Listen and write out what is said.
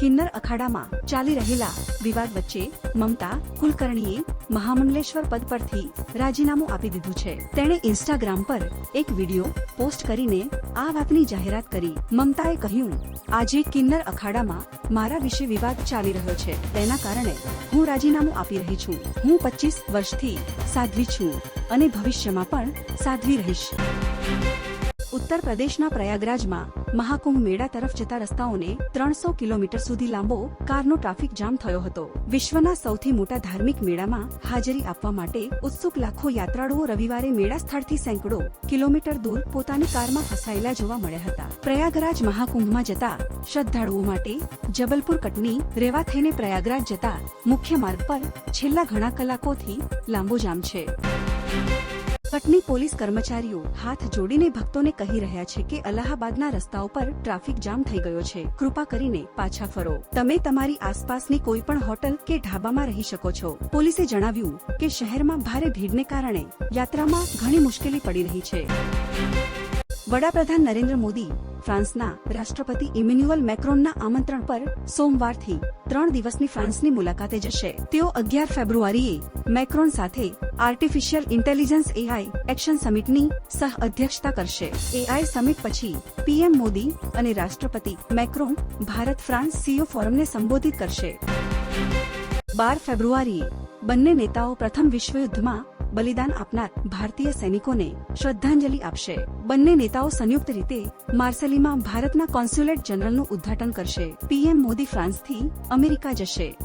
કિન્નર અખાડામાં ચાલી રહેલા વિવાદ વચ્ચે મમતા, કુલકર્ણીએ મહામંડલેશ્વર પદ પરથી રાજીનામું આપી દીધું છે. તેણે ઇન્સ્ટાગ્રામ પર એક વિડિયો પોસ્ટ કરીને આ વાતની જાહેરાત કરી. મમતાએ કહ્યું, આજે કિન્નર અખાડામાં મારા વિશે વિવાદ ચાલી રહ્યો છે. તેના કારણે હું રાજીનામું આપી રહી છું. હું પચીસ વર્ષથી સાધ્વી છું અને ભવિષ્યમાં પણ સાધ્વી રહીશ. ઉત્તર પ્રદેશના પ્રયાગરાજમાં મહાકુંભ મેળા તરફ જતા રસ્તાઓને ત્રણસો કિલોમીટર સુધી લાંબો કારનો ટ્રાફિક જામ થયો હતો. વિશ્વના સૌથી મોટા ધાર્મિક મેળામાં હાજરી આપવા માટે ઉત્સુક લાખો યાત્રાળુઓ રવિવારે મેળા સ્થળથી સેંકડો કિલોમીટર દૂર પોતાની કારમાં ફસાયેલા જોવા મળ્યા હતા. પ્રયાગરાજ મહાકુંભમાં જતા શ્રદ્ધાળુઓ માટે જબલપુર કટની રેવા થઈને પ્રયાગરાજ જતા મુખ્ય માર્ગ પર છેલ્લા ઘણા કલાકોથી લાંબો જામ છે. કટની પોલીસ કર્મચારીઓ હાથ જોડીને ભક્તોને કહી રહ્યા છે કે અલ્હાબાદના રસ્તાઓ પર ટ્રાફિક જામ થઈ ગયો છે. કૃપા કરીને પાછા ફરો. તમે તમારી આસપાસની કોઈ પણ હોટલ કે ઢાબામાં રહી શકો છો. પોલીસે જણાવ્યું કે શહેરમાં ભારે ભીડને કારણે યાત્રામાં ઘણી મુશ્કેલી પડી રહી છે. વડાપ્રધાન નરેન્દ્ર મોદી ફ્રાન્સના રાષ્ટ્રપતિ ઇમેન્યુઅલ મેક્રોનના આમંત્રણ પર સોમવારથી ત્રણ દિવસની ફ્રાન્સની મુલાકાતે જશે. તેઓ અગિયાર ફેબ્રુઆરીએ મેક્રોન સાથે આર્ટિફિશિયલ ઇન્ટેલિજન્સ એઆઈ એક્શન સમિટની સહ અધ્યક્ષતા કરશે. એઆઈ સમિટ પછી પીએમ મોદી અને રાષ્ટ્રપતિ મેક્રોન ભારત ફ્રાન્સ સીઓ ફોરમને સંબોધિત કરશે. બાર ફેબ્રુઆરીએ બંને નેતાઓ પ્રથમ વિશ્વયુદ્ધમાં બલિદાન આપનાર ભારતીય સૈનિકોને શ્રદ્ધાંજલિ આપશે. બંને નેતાઓ સંયુક્ત રીતે માર્સેલીમાં ભારતના કોન્સ્યુલેટ જનરલનું ઉદ્ઘાટન કરશે. પીએમ મોદી ફ્રાન્સથી અમેરિકા જશે.